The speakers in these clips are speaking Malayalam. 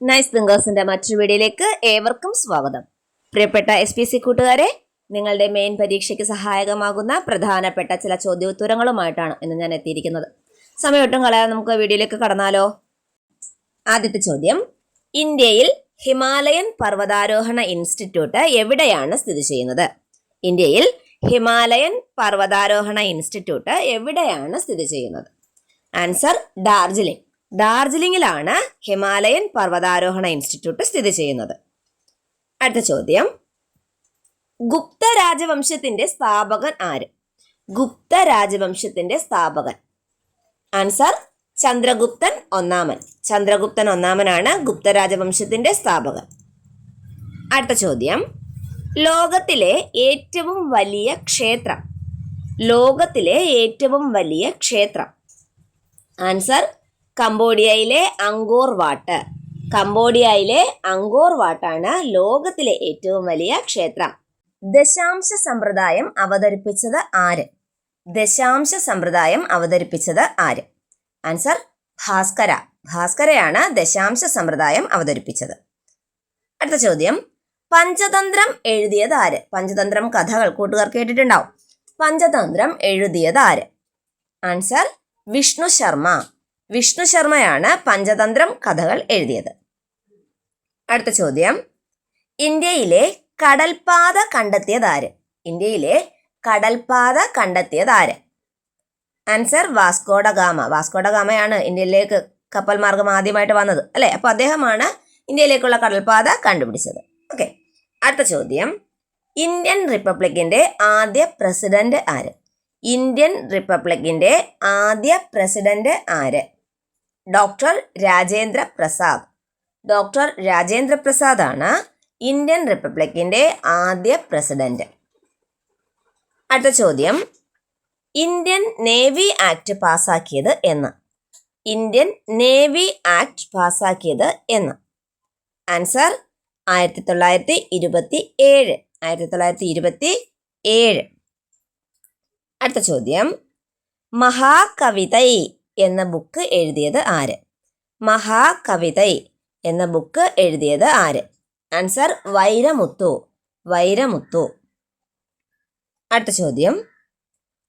നൈസ് തിങ്കേഴ്സിന്റെ മറ്റൊരു വീഡിയോയിലേക്ക് ഏവർക്കും സ്വാഗതം. പ്രിയപ്പെട്ട എസ് പി സി കൂട്ടുകാരെ നിങ്ങളുടെ മെയിൻ പരീക്ഷയ്ക്ക് സഹായകമാകുന്ന പ്രധാനപ്പെട്ട ചില ചോദ്യോത്തരങ്ങളുമായിട്ടാണ് ഇന്ന് ഞാൻ എത്തിയിരിക്കുന്നത്. സമയം ഒട്ടും കളയാതെ നമുക്ക് വീഡിയോയിലേക്ക് കടന്നാലോ? ആദ്യത്തെ ചോദ്യം. ഇന്ത്യയിൽ ഹിമാലയൻ പർവതാരോഹണ ഇൻസ്റ്റിറ്റ്യൂട്ട് എവിടെയാണ് സ്ഥിതി ചെയ്യുന്നത്? ഇന്ത്യയിൽ ഹിമാലയൻ പർവതാരോഹണ ഇൻസ്റ്റിറ്റ്യൂട്ട് എവിടെയാണ് സ്ഥിതി ചെയ്യുന്നത്? ആൻസർ ഡാർജിലിംഗ്. ഡാർജിലിംഗിലാണ് ഹിമാലയൻ പർവതാരോഹണ ഇൻസ്റ്റിറ്റ്യൂട്ട് സ്ഥിതി ചെയ്യുന്നത്. അടുത്ത ചോദ്യം. ഗുപ്ത രാജവംശത്തിന്റെ സ്ഥാപകൻ ആര്? ഗുപ്ത രാജവംശത്തിന്റെ സ്ഥാപകൻ. ആൻസർ ചന്ദ്രഗുപ്തൻ ഒന്നാമൻ. ചന്ദ്രഗുപ്തൻ ഒന്നാമനാണ് ഗുപ്ത രാജവംശത്തിന്റെ സ്ഥാപകൻ. അടുത്ത ചോദ്യം. ലോകത്തിലെ ഏറ്റവും വലിയ ക്ഷേത്രം. ലോകത്തിലെ ഏറ്റവും വലിയ ക്ഷേത്രം. ആൻസർ കംബോഡിയയിലെ അങ്കോർ വാട്ട്. കംബോഡിയയിലെ അങ്കോർ വാട്ടാണ് ലോകത്തിലെ ഏറ്റവും വലിയ ക്ഷേത്രം. ദശാംശ സമ്പ്രദായം അവതരിപ്പിച്ചത് ആര്? ദശാംശ സമ്പ്രദായം അവതരിപ്പിച്ചത് ആര്? ആൻസർ ഭാസ്കര. ഭാസ്കരയാണ് ദശാംശ സമ്പ്രദായം അവതരിപ്പിച്ചത്. അടുത്ത ചോദ്യം. പഞ്ചതന്ത്രം എഴുതിയത് ആര്? പഞ്ചതന്ത്രം കഥകൾ കൂട്ടുകാർ കേട്ടിട്ടുണ്ടാവും. പഞ്ചതന്ത്രം എഴുതിയത് ആര്? ആൻസർ വിഷ്ണു ശർമ്മ. വിഷ്ണു ശർമ്മയാണ് പഞ്ചതന്ത്രം കഥകൾ എഴുതിയത്. അടുത്ത ചോദ്യം. ഇന്ത്യയിലെ കടൽപാത കണ്ടെത്തിയതാര് ഇന്ത്യയിലെ കടൽപാത കണ്ടെത്തിയതാര് ആൻസർ വാസ്കോഡഗാമ വാസ്കോഡഗാമയാണ് വാസ്കോഡ ഗാമയാണ് ഇന്ത്യയിലേക്ക് കപ്പൽ മാർഗം ആദ്യമായിട്ട് വന്നത് അല്ലേ? അപ്പോൾ അദ്ദേഹമാണ് ഇന്ത്യയിലേക്കുള്ള കടൽപാത കണ്ടുപിടിച്ചത്. ഓക്കെ അടുത്ത ചോദ്യം. ഇന്ത്യൻ റിപ്പബ്ലിക്കിന്റെ ആദ്യ പ്രസിഡന്റ് ആര്? ഇന്ത്യൻ റിപ്പബ്ലിക്കിന്റെ ആദ്യ പ്രസിഡന്റ് ആര്? ഡോക്ടർ രാജേന്ദ്ര പ്രസാദ്. ഡോക്ടർ രാജേന്ദ്ര പ്രസാദ് ആണ് ഇന്ത്യൻ റിപ്പബ്ലിക്കിന്റെ ആദ്യ പ്രസിഡന്റ്. അടുത്ത ചോദ്യം. ഇന്ത്യൻ നേവി ആക്ട് പാസാക്കിയത് എന്ന്. ഇന്ത്യൻ നേവി ആക്ട് പാസാക്കിയത് എന്ന്. ആൻസർ ആയിരത്തി തൊള്ളായിരത്തി ഇരുപത്തി ഏഴ് ആയിരത്തി തൊള്ളായിരത്തി ഇരുപത്തി ഏഴ് അടുത്ത ചോദ്യം. മഹാകവിതൈ എന്ന ബുക്ക് എഴുതിയത് ആര്? മഹാകവിതൈ എന്ന ബുക്ക് എഴുതിയത് ആര്? ആൻസർ വൈരമുത്തു വൈരമുത്തു. അടുത്ത ചോദ്യം.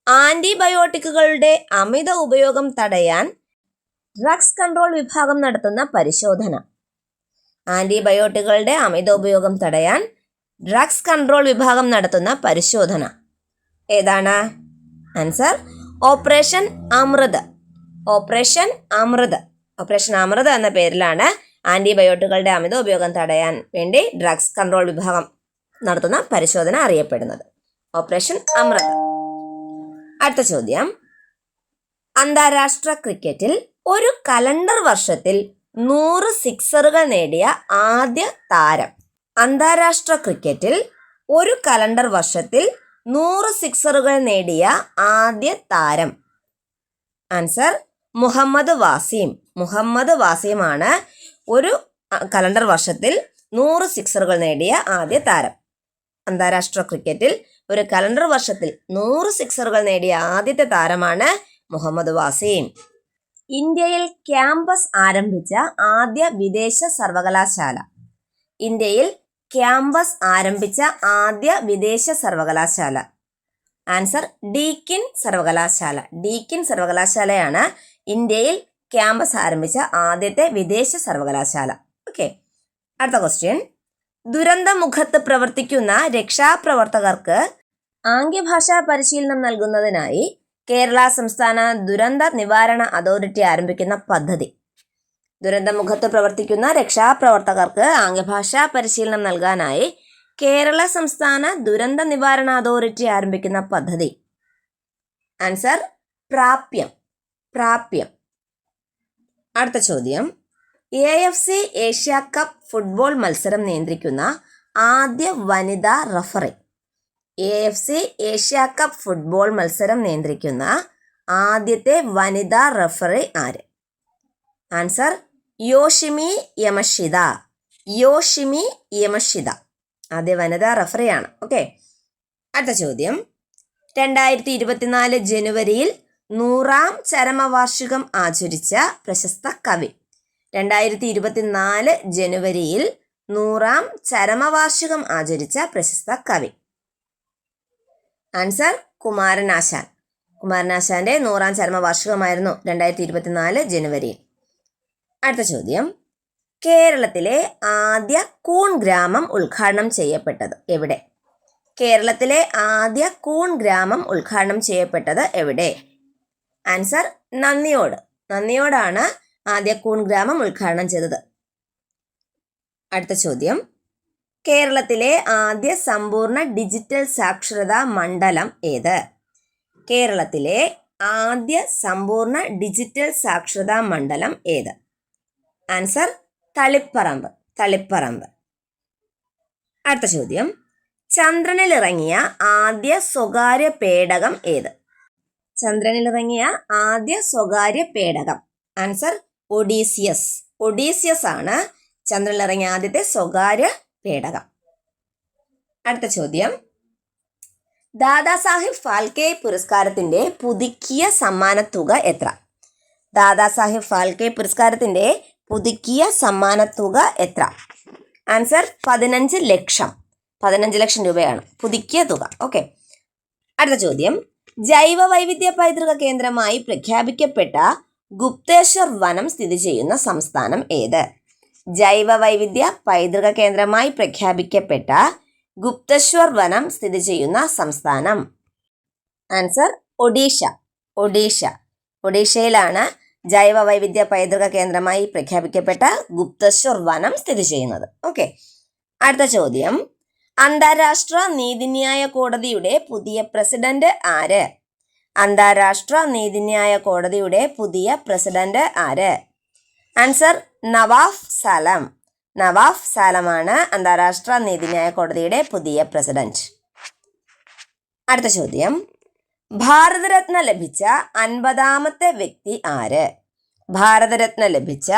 ആന്റിബയോട്ടിക്കുകളുടെ അമിത ഉപയോഗം തടയാൻ ഡ്രഗ്സ് കൺട്രോൾ വിഭാഗം നടത്തുന്ന പരിശോധന. ആന്റിബയോട്ടിക്കുകളുടെ അമിത ഉപയോഗം തടയാൻ ഡ്രഗ്സ് കൺട്രോൾ വിഭാഗം നടത്തുന്ന പരിശോധന. ഏതാണ്? Answer operation Amrit. Operation Amrit. Operation Amrit എന്ന പേരിലാണ് ആന്റിബയോട്ടിക്കുകളുടെ അമിത ഉപയോഗം തടയാൻ വേണ്ടി ഡ്രഗ്സ് കൺട്രോൾ വിഭാഗം നടത്തുന്ന പരിശോധന അറിയപ്പെടുന്നത്. ഓപ്പറേഷൻ അമൃത്. അടുത്ത ചോദ്യം. അന്താരാഷ്ട്ര ക്രിക്കറ്റിൽ ഒരു കലണ്ടർ വർഷത്തിൽ നൂറ് സിക്സറുകൾ നേടിയ ആദ്യ താരം. അന്താരാഷ്ട്ര ക്രിക്കറ്റിൽ ഒരു കലണ്ടർ വർഷത്തിൽ നൂറ് സിക്സറുകൾ നേടിയ ആദ്യ താരം. ആൻസർ മുഹമ്മദ് വാസിം. മുഹമ്മദ് വാസിമാണ് ഒരു കലണ്ടർ വർഷത്തിൽ നൂറ് സിക്സറുകൾ നേടിയ ആദ്യ താരം. അന്താരാഷ്ട്ര ക്രിക്കറ്റിൽ ഒരു കലണ്ടർ വർഷത്തിൽ നൂറ് സിക്സറുകൾ നേടിയ ആദ്യത്തെ താരമാണ് മുഹമ്മദ് വാസിം. ഇന്ത്യയിൽ ക്യാമ്പസ് ആരംഭിച്ച ആദ്യ വിദേശ സർവകലാശാല. ഇന്ത്യയിൽ ക്യാമ്പസ് ആരംഭിച്ച ആദ്യ വിദേശ സർവകലാശാല. ആൻസർ ഡീക്കിൻ സർവകലാശാല. ഡീക്കിൻ സർവകലാശാലയാണ് ഇന്ത്യയിൽ ക്യാമ്പസ് ആരംഭിച്ച ആദ്യത്തെ വിദേശ സർവകലാശാല. ഓക്കെ. അടുത്ത ക്വസ്റ്റ്യൻ ദുരന്തമുഖത്ത് പ്രവർത്തിക്കുന്ന രക്ഷാപ്രവർത്തകർക്ക് ആംഗ്യഭാഷാ പരിശീലനം നൽകുന്നതിനായി കേരള സംസ്ഥാന ദുരന്ത നിവാരണ അതോറിറ്റി ആരംഭിക്കുന്ന പദ്ധതി. ദുരന്തമുഖത്ത് പ്രവർത്തിക്കുന്ന രക്ഷാപ്രവർത്തകർക്ക് ആംഗ്യഭാഷാ പരിശീലനം നൽകാനായി കേരള സംസ്ഥാന ദുരന്ത നിവാരണ അതോറിറ്റി ആരംഭിക്കുന്ന പദ്ധതി. ആൻസർ പ്രാപ്യം. പ്രാപ്യം. അടുത്ത ചോദ്യം. A F C Asia cup football മത്സരം നിയന്ത്രിക്കുന്ന ആദ്യ വനിതാ referee A F C Asia cup football മത്സരം നിയന്ത്രിക്കുന്ന ആദ്യത്തെ വനിതാ റഫറി ആര്? Answer Yoshimi Yamashita Yoshimi Yamashita ആദ്യ വനിതാ റഫറിയാണ് ഓക്കെ അടുത്ത ചോദ്യം. രണ്ടായിരത്തി ഇരുപത്തിനാല് ജനുവരിയിൽ നൂറാം ചരമവാർഷികം ആചരിച്ച പ്രശസ്ത കവി. രണ്ടായിരത്തി ഇരുപത്തിനാല് ജനുവരിയിൽ നൂറാം ചരമവാർഷികം ആചരിച്ച പ്രശസ്ത കവി. ആൻസർ കുമാരനാശാൻ. കുമാരനാശാന്റെ നൂറാം ചരമവാർഷികമായിരുന്നു രണ്ടായിരത്തി ഇരുപത്തിനാല് ജനുവരിയിൽ. അടുത്ത ചോദ്യം. കേരളത്തിലെ ആദ്യ കൂൺ ഗ്രാമം ഉദ്ഘാടനം ചെയ്യപ്പെട്ടത് എവിടെ? കേരളത്തിലെ ആദ്യ കൂൺ ഗ്രാമം ഉദ്ഘാടനം ചെയ്യപ്പെട്ടത് എവിടെ? ആൻസർ നന്ദിയോട്. നന്ദിയോടാണ് ആദ്യ കൂൺ ഗ്രാമം ഉദ്ഘാടനം ചെയ്തത്. അടുത്ത ചോദ്യം. കേരളത്തിലെ ആദ്യ സമ്പൂർണ ഡിജിറ്റൽ സാക്ഷരതാ മണ്ഡലം ഏത്? കേരളത്തിലെ ആദ്യ സമ്പൂർണ ഡിജിറ്റൽ സാക്ഷരതാ മണ്ഡലം ഏത്? ആൻസർ തളിപ്പറമ്പ് തളിപ്പറമ്പ്. അടുത്ത ചോദ്യം. ചന്ദ്രനിലിറങ്ങിയ ആദ്യ സ്വകാര്യ പേടകം ഏത്? ചന്ദ്രനിലിറങ്ങിയ ആദ്യ സ്വകാര്യ പേടകം. ആൻസർ ഒഡീസിയസ് ഒഡീസിയസ് ആണ് ചന്ദ്രനിലിറങ്ങിയ ആദ്യത്തെ സ്വകാര്യ പേടകം. അടുത്ത ചോദ്യം. ദാദാസാഹിബ് ഫാൽക്കെ പുരസ്കാരത്തിന്റെ പുതുക്കിയ സമ്മാനത്തുക എത്ര? ദാദാസാഹിബ് ഫാൽക്കെ പുരസ്കാരത്തിന്റെ പുതുക്കിയ സമ്മാനത്തുക എത്ര? ആൻസർ പതിനഞ്ച് ലക്ഷം. പതിനഞ്ച് ലക്ഷം രൂപയാണ് പുതുക്കിയ തുക. ഓക്കെ അടുത്ത ചോദ്യം. ജൈവ വൈവിധ്യ പൈതൃക കേന്ദ്രമായി പ്രഖ്യാപിക്കപ്പെട്ട ഗുപ്തേശ്വർ വനം സ്ഥിതി ചെയ്യുന്ന സംസ്ഥാനം ഏത്? ജൈവ വൈവിധ്യ പൈതൃക കേന്ദ്രമായി പ്രഖ്യാപിക്കപ്പെട്ട ഗുപ്തേശ്വർ വനം സ്ഥിതി ചെയ്യുന്ന സംസ്ഥാനം? ആൻസർ ഒഡീഷ. ഒഡീഷ. ഒഡീഷയിലാണ് ജൈവ വൈവിധ്യ പൈതൃക കേന്ദ്രമായി പ്രഖ്യാപിക്കപ്പെട്ട ഗുപ്തേശ്വർ വനം സ്ഥിതി ചെയ്യുന്നത്. ഓക്കെ. അടുത്ത ചോദ്യം. അന്താരാഷ്ട്ര നീതിന്യായ കോടതിയുടെ പുതിയ പ്രസിഡന്റ് ആര്? അന്താരാഷ്ട്ര നീതിന്യായ കോടതിയുടെ പുതിയ പ്രസിഡന്റ് ആര്? Answer Nawaf Salam. നവാഫ് സലമാണ് അന്താരാഷ്ട്ര നീതിന്യായ കോടതിയുടെ പുതിയ പ്രസിഡന്റ്. അടുത്ത ചോദ്യം. ഭാരതരത്ന ലഭിച്ച അൻപതാമത്തെ വ്യക്തി ആര്? ഭാരതരത്ന ലഭിച്ച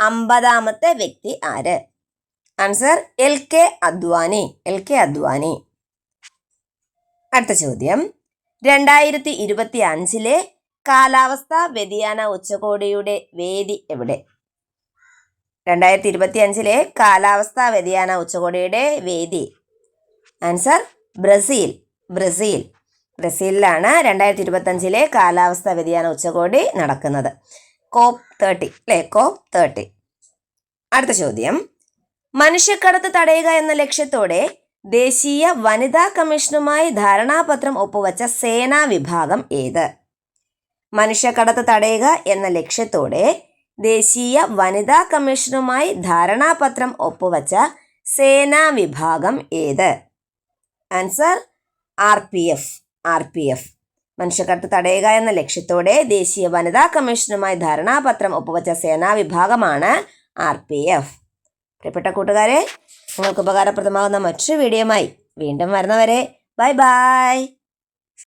അമ്പതാമത്തെ വ്യക്തി ആര്? Answer L K Advani L K Advani അടുത്ത ചോദ്യം. രണ്ടായിരത്തി ഇരുപത്തി അഞ്ചിലെ കാലാവസ്ഥാ വ്യതിയാന ഉച്ചകോടിയുടെ വേദി എവിടെ? രണ്ടായിരത്തി ഇരുപത്തി അഞ്ചിലെ കാലാവസ്ഥാ വ്യതിയാന ഉച്ചകോടിയുടെ വേദി. Answer Brazil. ബ്രസീൽ. ബ്രസീലിലാണ് രണ്ടായിരത്തി ഇരുപത്തഞ്ചിലെ കാലാവസ്ഥാ വ്യതിയാന ഉച്ചകോടി നടക്കുന്നത്. കോപ്പ് തേർട്ടി അല്ലേ? COP thirty. അടുത്ത ചോദ്യം. മനുഷ്യക്കടത്ത് തടയുക എന്ന ലക്ഷ്യത്തോടെ ദേശീയ വനിതാ കമ്മീഷനുമായി ധാരണാപത്രം ഒപ്പുവച്ച സേനാ വിഭാഗം ഏത്? മനുഷ്യക്കടത്ത് തടയുക എന്ന ലക്ഷ്യത്തോടെ ദേശീയ വനിതാ കമ്മീഷനുമായി ധാരണാപത്രം ഒപ്പുവച്ച സേനാ വിഭാഗം ഏത്? Answer R P F R P F. മനുഷ്യക്കടത്ത് തടയുക എന്ന ലക്ഷ്യത്തോടെ ദേശീയ വനിതാ കമ്മീഷനുമായി ധാരണാപത്രം ഒപ്പുവച്ച സേനാ വിഭാഗമാണ് ആർ പി എഫ്. പ്രിയപ്പെട്ട കൂട്ടുകാരെ നിങ്ങൾക്ക് ഉപകാരപ്രദമാകുന്ന മറ്റൊരു വീഡിയോയുമായി വീണ്ടും വരുന്നവരെ ബൈ ബൈ.